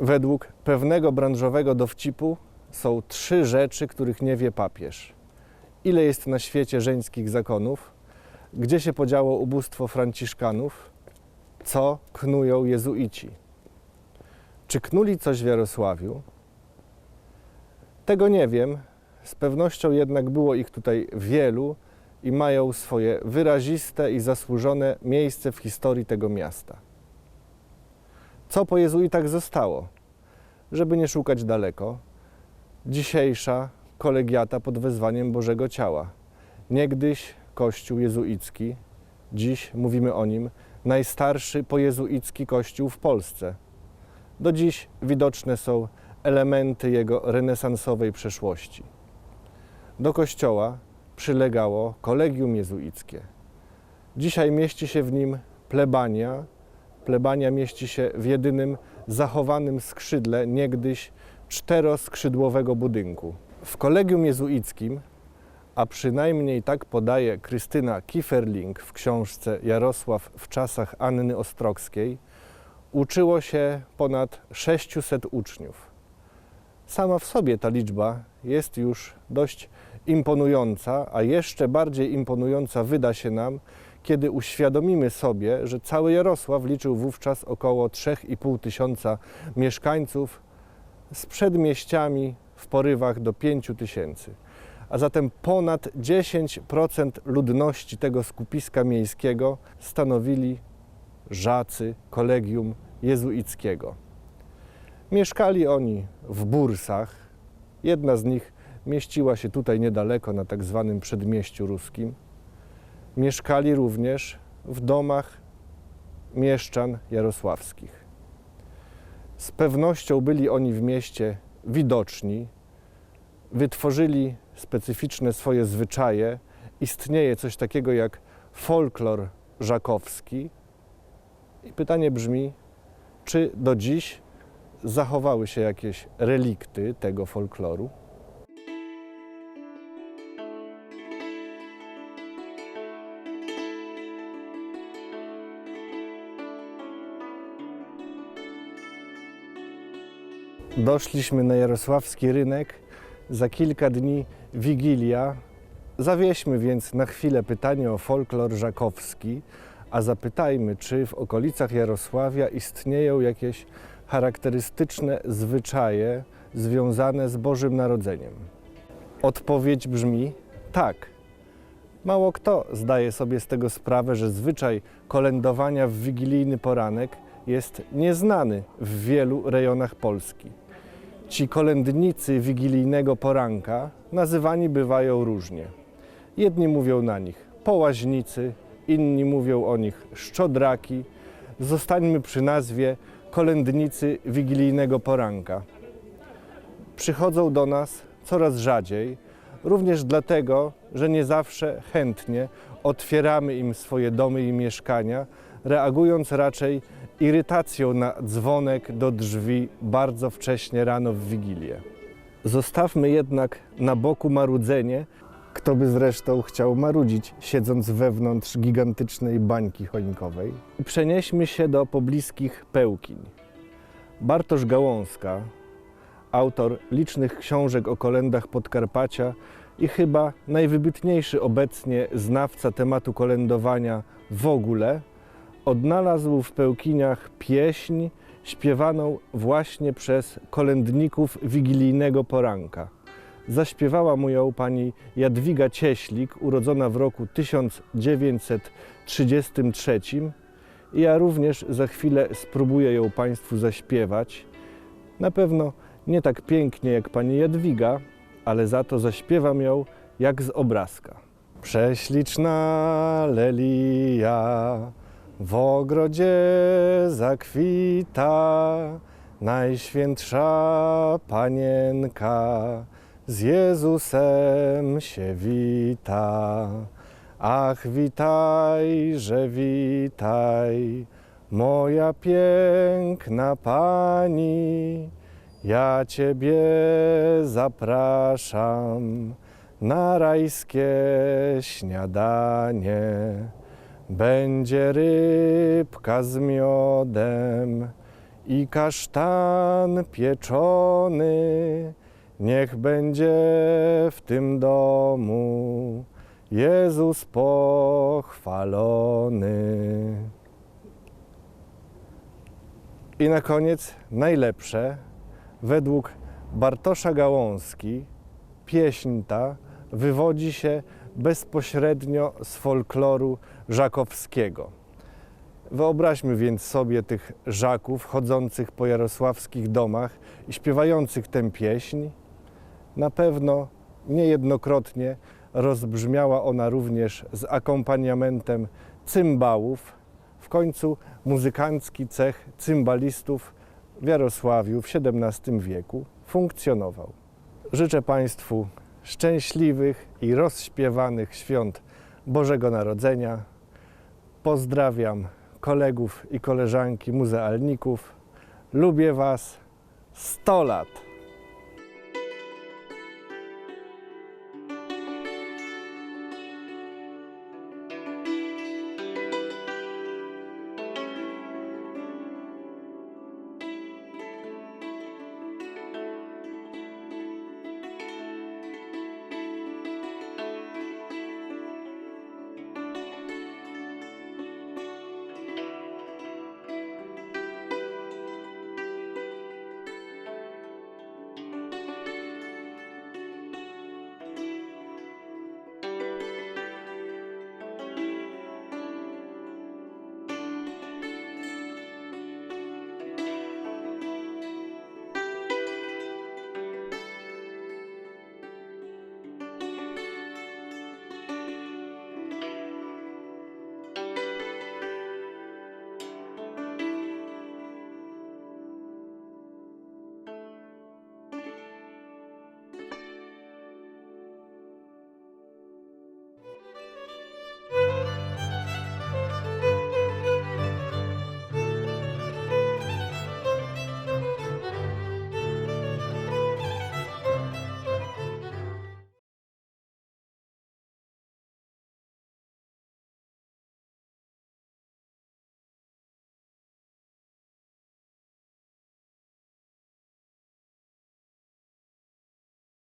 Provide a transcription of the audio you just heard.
Według pewnego branżowego dowcipu są trzy rzeczy, których nie wie papież. Ile jest na świecie żeńskich zakonów? Gdzie się podziało ubóstwo franciszkanów? Co knują jezuici? Czy knuli coś w Jarosławiu? Tego nie wiem. Z pewnością jednak było ich tutaj wielu i mają swoje wyraziste i zasłużone miejsce w historii tego miasta. Co po jezuitach zostało? Żeby nie szukać daleko, dzisiejsza kolegiata pod wezwaniem Bożego Ciała. Niegdyś kościół jezuicki, dziś mówimy o nim, najstarszy pojezuicki kościół w Polsce. Do dziś widoczne są elementy jego renesansowej przeszłości. Do kościoła przylegało kolegium jezuickie. Dzisiaj mieści się w nim plebania. Plebania mieści się w jedynym zachowanym skrzydle niegdyś czteroskrzydłowego budynku. W kolegium jezuickim, a przynajmniej tak podaje Krystyna Kieferling w książce Jarosław w czasach Anny Ostrockiej, uczyło się ponad 600 uczniów. Sama w sobie ta liczba jest już dość imponująca, a jeszcze bardziej imponująca wyda się nam, kiedy uświadomimy sobie, że cały Jarosław liczył wówczas około 3,5 tysiąca mieszkańców z przedmieściami w porywach do 5 tysięcy. A zatem ponad 10% ludności tego skupiska miejskiego stanowili żacy kolegium jezuickiego. Mieszkali oni w bursach. Jedna z nich mieściła się tutaj niedaleko na tak zwanym przedmieściu ruskim. Mieszkali również w domach mieszczan jarosławskich. Z pewnością byli oni w mieście widoczni, wytworzyli specyficzne swoje zwyczaje. Istnieje coś takiego jak folklor żakowski. I pytanie brzmi, czy do dziś zachowały się jakieś relikty tego folkloru? Doszliśmy na jarosławski rynek. Za kilka dni Wigilia. Zawieźmy więc na chwilę pytanie o folklor żakowski, a zapytajmy, czy w okolicach Jarosławia istnieją jakieś charakterystyczne zwyczaje związane z Bożym Narodzeniem. Odpowiedź brzmi tak. Mało kto zdaje sobie z tego sprawę, że zwyczaj kolędowania w wigilijny poranek jest nieznany w wielu rejonach Polski. Ci kolędnicy wigilijnego poranka nazywani bywają różnie. Jedni mówią na nich połaźnicy, inni mówią o nich szczodraki. Zostańmy przy nazwie kolędnicy wigilijnego poranka. Przychodzą do nas coraz rzadziej, również dlatego, że nie zawsze chętnie otwieramy im swoje domy i mieszkania, reagując raczej irytacją na dzwonek do drzwi bardzo wcześnie rano w Wigilię. Zostawmy jednak na boku marudzenie, kto by zresztą chciał marudzić, siedząc wewnątrz gigantycznej bańki choinkowej. Przenieśmy się do pobliskich Pełkiń. Bartosz Gałązka, autor licznych książek o kolendach Podkarpacia i chyba najwybitniejszy obecnie znawca tematu kolędowania w ogóle, odnalazł w Pełkiniach pieśń śpiewaną właśnie przez kolędników wigilijnego poranka. Zaśpiewała mu ją pani Jadwiga Cieślik, urodzona w roku 1933. I ja również za chwilę spróbuję ją Państwu zaśpiewać. Na pewno nie tak pięknie jak pani Jadwiga, ale za to zaśpiewam ją jak z obrazka. Prześliczna lelia w ogrodzie zakwita, najświętsza panienka z Jezusem się wita. Ach, witaj, że witaj, moja piękna pani, ja Ciebie zapraszam na rajskie śniadanie. Będzie rybka z miodem i kasztan pieczony, niech będzie w tym domu Jezus pochwalony. I na koniec najlepsze, według Bartosza Gałązki, pieśń ta wywodzi się bezpośrednio z folkloru żakowskiego. Wyobraźmy więc sobie tych żaków chodzących po jarosławskich domach i śpiewających tę pieśń. Na pewno niejednokrotnie rozbrzmiała ona również z akompaniamentem cymbałów. W końcu muzykancki cech cymbalistów w Jarosławiu w XVII wieku funkcjonował. Życzę Państwu szczęśliwych i rozśpiewanych świąt Bożego Narodzenia. Pozdrawiam kolegów i koleżanki muzealników. Lubię Was 100 lat.